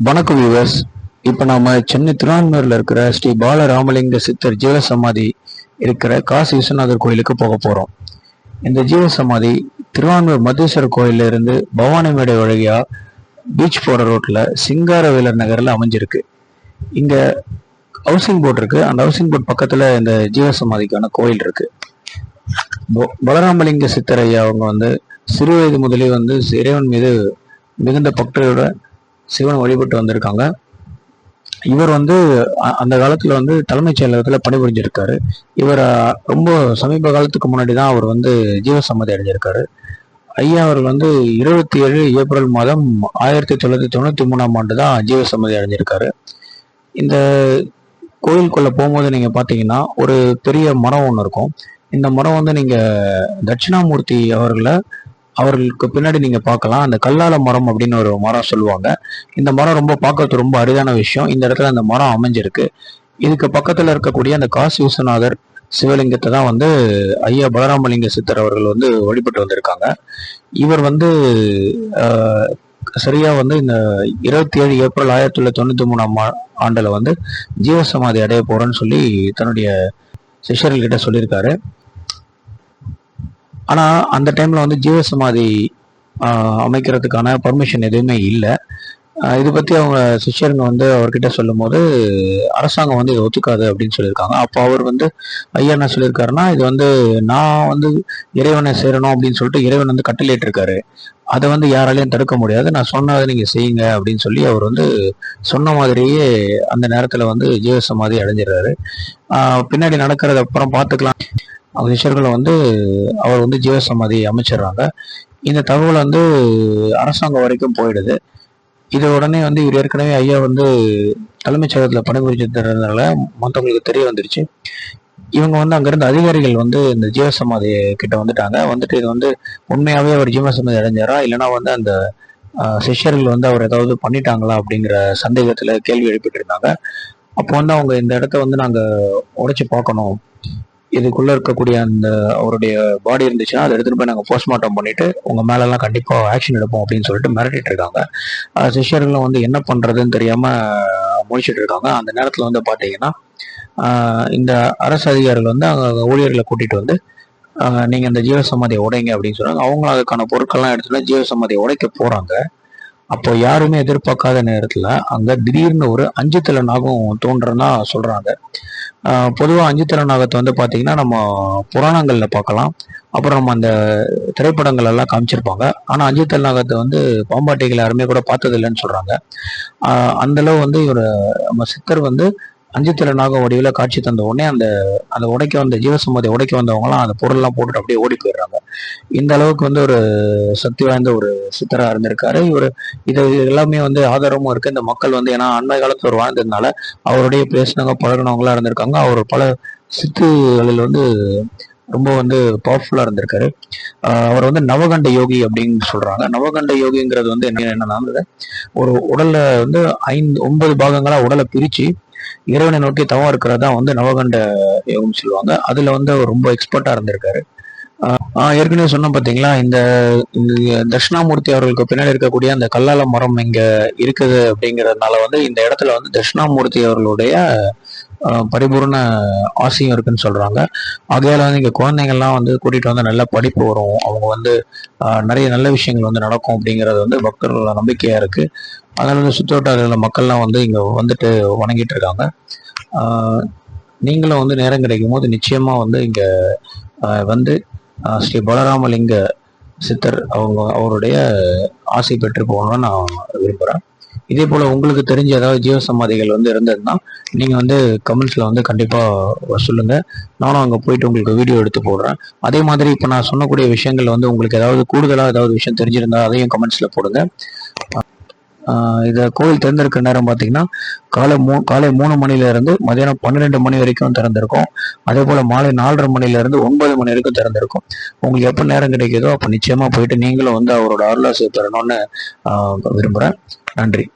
வணக்கம் வியூவர்ஸ் இப்போ நாம சென்னை திருவான்மையூரில் இருக்கிற ஸ்ரீ பாலராமலிங்க சித்தர் ஜீவசமாதி இருக்கிற காசி விஸ்வநாதர் கோயிலுக்கு போக போறோம். இந்த ஜீவசமாதி திருவான்மையூர் மத்தேஸ்வரர் கோயில்ல இருந்து பவானி மேடை வழியா பீச் போகிற ரோட்ல சிங்காரவேலர் நகரில் அமைஞ்சிருக்கு. இங்க ஹவுசிங் போர்ட் இருக்கு. அந்த ஹவுசிங் போர்ட் பக்கத்துல இந்த ஜீவசமாதிக்கான கோயில் இருக்கு. பலராமலிங்க சித்தர் ஐயா அவங்க வந்து சிறு வயது முதலே வந்து இறைவன் மீது மிகுந்த பக்தியோட சிவன் வழிபட்டு வந்திருக்காங்க. இவர் வந்து அந்த காலத்தில் வந்து தலைமைச் செயலகத்தில் பணிபுரிஞ்சிருக்காரு. இவர் ரொம்ப சமீப காலத்துக்கு முன்னாடி தான் அவர் வந்து ஜீவசம்மதி அடைஞ்சிருக்காரு. ஐயா அவர் வந்து இருபத்தி ஏழு ஏப்ரல் மாதம் ஆயிரத்தி தொள்ளாயிரத்தி தொண்ணூற்றி மூணாம் ஆண்டு தான் ஜீவசம்மதி அடைஞ்சிருக்காரு. இந்த கோயிலுக்குள்ளே போகும்போது நீங்கள் பார்த்தீங்கன்னா ஒரு பெரிய மரம் ஒன்று இருக்கும். இந்த மரம் வந்து நீங்கள் தட்சிணாமூர்த்தி அவர்களை அவர்களுக்கு பின்னாடி நீங்க பார்க்கலாம். அந்த கல்லால மரம் அப்படின்னு ஒரு மரம் சொல்லுவாங்க. இந்த மரம் ரொம்ப பார்க்கறது ரொம்ப அரிதான விஷயம். இந்த இடத்துல அந்த மரம் அமைஞ்சிருக்கு. இதுக்கு பக்கத்துல இருக்கக்கூடிய அந்த காசி விஸ்வநாதர் சிவலிங்கத்தை தான் வந்து ஐயா பலராமலிங்க சித்தர் அவர்கள் வந்து வழிபட்டு வந்திருக்காங்க. இவர் வந்து சரியா வந்து இந்த இருபத்தி ஏழு ஏப்ரல் ஆயிரத்தி தொள்ளாயிரத்தி தொண்ணூத்தி மூணாம் ஆண்டுல வந்து ஜீவசமாதி அடைய போறேன்னு சொல்லி தன்னுடைய சிஷ்யர்கள்கிட்ட சொல்லியிருக்காரு. ஆனால் அந்த டைமில் வந்து ஜீவசமாதி சமாதி அமைக்கிறதுக்கான பர்மிஷன் எதுவுமே இல்லை. இது பற்றி அவங்க சிஷ்யருங்க வந்து அவர்கிட்ட சொல்லும்போது அரசாங்கம் வந்து இதை ஒத்துக்காது அப்படின்னு சொல்லியிருக்காங்க. அப்போ அவர் வந்து ஐயா என்ன சொல்லியிருக்காருன்னா இது வந்து நான் வந்து இறைவனை சேரணும் அப்படின்னு சொல்லிட்டு இறைவன் வந்து கட்டளையிட்டிருக்காரு. அதை வந்து யாராலையும் தடுக்க முடியாது. நான் சொன்னதை நீங்கள் செய்யுங்க அப்படின்னு சொல்லி அவர் வந்து சொன்ன மாதிரியே அந்த நேரத்தில் வந்து ஜீவசமாதி அடைஞ்சிடுறாரு. பின்னாடி நடக்கிறத அப்புறம் பார்த்துக்கலாம். அவங்க சிஷ்யர்களை வந்து அவர் வந்து ஜீவசமாதி அமைச்சிடுறாங்க இந்த தகவல் வந்து அரசாங்கம் வரைக்கும் போயிடுது. இது உடனே வந்து இவர் ஏற்கனவே ஐயா வந்து தலைமைச் செயலகத்தில் பணிபுரிஞ்சதுனால மற்றவங்களுக்கு தெரிய வந்துருச்சு. இவங்க வந்து அங்கிருந்த அதிகாரிகள் வந்து இந்த ஜீவசமாதி கிட்ட வந்துட்டாங்க. வந்துட்டு இது வந்து உண்மையாவே அவர் ஜீவசமாதி அடைஞ்சாரா? இல்லைன்னா வந்து அந்த சிஷ்யர்கள் வந்து அவர் ஏதாவது பண்ணிட்டாங்களா அப்படிங்கிற சந்தேகத்துல கேள்வி எழுப்பிட்டு இருந்தாங்க. அப்போ வந்து அவங்க இந்த இடத்த வந்து நாங்க உடைச்சு பார்க்கணும். இதுக்குள்ள இருக்கக்கூடிய அந்த அவருடைய பாடி இருந்துச்சுன்னா அதை எடுத்துட்டு போய் நாங்கள் போஸ்ட்மார்ட்டம் பண்ணிட்டு உங்க மேலெல்லாம் கண்டிப்பா ஆக்ஷன் எடுப்போம் அப்படின்னு சொல்லிட்டு மிரட்டிட்டு இருக்காங்க. சிஷ்யர்களும் வந்து என்ன பண்றதுன்னு தெரியாம முழிச்சிட்டு இருக்காங்க. அந்த நேரத்துல வந்து பாத்தீங்கன்னா இந்த அரசு அதிகாரிகள் வந்து அங்க ஊழியர்களை கூட்டிட்டு வந்து நீங்கள் நீங்க இந்த ஜீவசமாதியை உடைங்க அப்படின்னு சொன்னாங்க. அவங்களும் அதுக்கான பொருட்கள்லாம் எடுத்துட்டு ஜீவசமாதியை உடைக்க போறாங்க. அப்போ யாருமே எதிர்பார்க்காத நேரத்துல அங்க திடீர்னு ஒரு அஞ்சு தலை நாகம் தோன்றனா சொல்றாங்க. பொதுவாக பொதுவா அஞ்சு தலை நாகத்தை வந்து பாத்தீங்கன்னா நம்ம புராணங்கள்ல பார்க்கலாம் அப்புறம் நம்ம அந்த திரைப்படங்கள் எல்லாம் காமிச்சிருப்பாங்க. ஆனா அஞ்சு தலை நாகத்தை வந்து பாம்பாட்டிகள் யாருமே கூட பார்த்தது இல்லைன்னு சொல்றாங்க அந்த அளவு வந்து இவர் நம்ம சித்தர் வந்து அஞ்சு தலை நாக வடிவில் காட்சி தந்த உடனே அந்த அந்த உடைக்க வந்த ஜீவசமாதி உடைக்க வந்தவங்களாம் அந்த பொருள்லாம் போட்டுட்டு அப்படியே ஓடி போயிடுறாங்க. இந்த அளவுக்கு வந்து ஒரு சக்தி வாய்ந்த ஒரு சித்தராக இருந்திருக்காரு. இவர் இது எல்லாமே வந்து ஆதாரமும் இருக்கு. இந்த மக்கள் வந்து ஏன்னா அண்மை காலத்தில் ஒரு வாழ்ந்ததுனால அவருடைய பேசினவங்க பழகினவங்களா இருந்திருக்காங்க. அவர் பல சித்துகளில் வந்து ரொம்ப வந்து பவர்ஃபுல்லா இருந்திருக்காரு. அவர் வந்து நவகண்ட யோகி அப்படின்னு சொல்றாங்க. நவகண்ட யோகிங்கிறது வந்து என்ன என்னன்னா ஒரு உடல்ல வந்து ஐந்து ஒன்பது பாகங்களா உடலை பிரிச்சு இறைவனை நோக்கி தவம் இருக்கிறது தான் வந்து நவகண்ட யோகம் சொல்லுவாங்க. அதுல வந்து அவர் ரொம்ப எக்ஸ்பர்ட்டா இருந்திருக்காரு. ஆஹ் ஆஹ் ஏற்கனவே சொன்னேன் பாத்தீங்களா? இந்த தட்சிணாமூர்த்தி அவர்களுக்கு பின்னாடி இருக்கக்கூடிய அந்த கல்லால மரம் இங்க இருக்குது அப்படிங்கறதுனால வந்து இந்த இடத்துல வந்து தட்சிணாமூர்த்தி அவர்களுடைய பரிபூர்ண ஆசையும் இருக்குன்னு சொல்கிறாங்க ஆகையால் வந்து இங்கே குழந்தைங்கள்லாம் வந்து கூட்டிகிட்டு வந்து நல்ல படிப்பு வரும். அவங்க வந்து நிறைய நல்ல விஷயங்கள் வந்து நடக்கும் அப்படிங்கிறது வந்து பக்தர்களோட நம்பிக்கையாக இருக்குது அதனால் வந்து சுற்றுவட்டார மக்கள்லாம் வந்து இங்கே வந்துட்டு வணங்கிட்டு இருக்காங்க. நீங்களும் வந்து நேரம் கிடைக்கும் போது நிச்சயமாக வந்து இங்கே வந்து ஸ்ரீ பலராமலிங்க சித்தர் அவங்க அவருடைய ஆசை பெற்று போகணும்னு நான் விரும்புகிறேன் இதே போல் உங்களுக்கு தெரிஞ்ச ஏதாவது ஜீவ சமாதிகள் வந்து இருந்ததுன்னா நீங்கள் வந்து கமெண்ட்ஸில் வந்து கண்டிப்பாக சொல்லுங்கள் நானும் அங்கே போயிட்டு உங்களுக்கு வீடியோ எடுத்து போடுறேன். அதே மாதிரி இப்போ நான் சொன்னக்கூடிய விஷயங்கள் வந்து உங்களுக்கு ஏதாவது கூடுதலாக ஏதாவது விஷயம் தெரிஞ்சிருந்தா அதையும் கமெண்ட்ஸில் போடுங்க. இதை கோவில் திறந்திருக்க நேரம் பார்த்தீங்கன்னா காலை மூ காலை மூணு மணிலேருந்து மதியானம் பன்னிரெண்டு மணி வரைக்கும் திறந்திருக்கும். அதே போல் மாலை நாலரை மணிலேருந்து ஒன்பது மணி வரைக்கும் திறந்திருக்கும். உங்களுக்கு எப்போ நேரம் கிடைக்குதோ அப்போ நிச்சயமாக போயிட்டு நீங்களும் வந்து அவரோட அருளாசியை பெறணும்னு விரும்புகிறேன் நன்றி.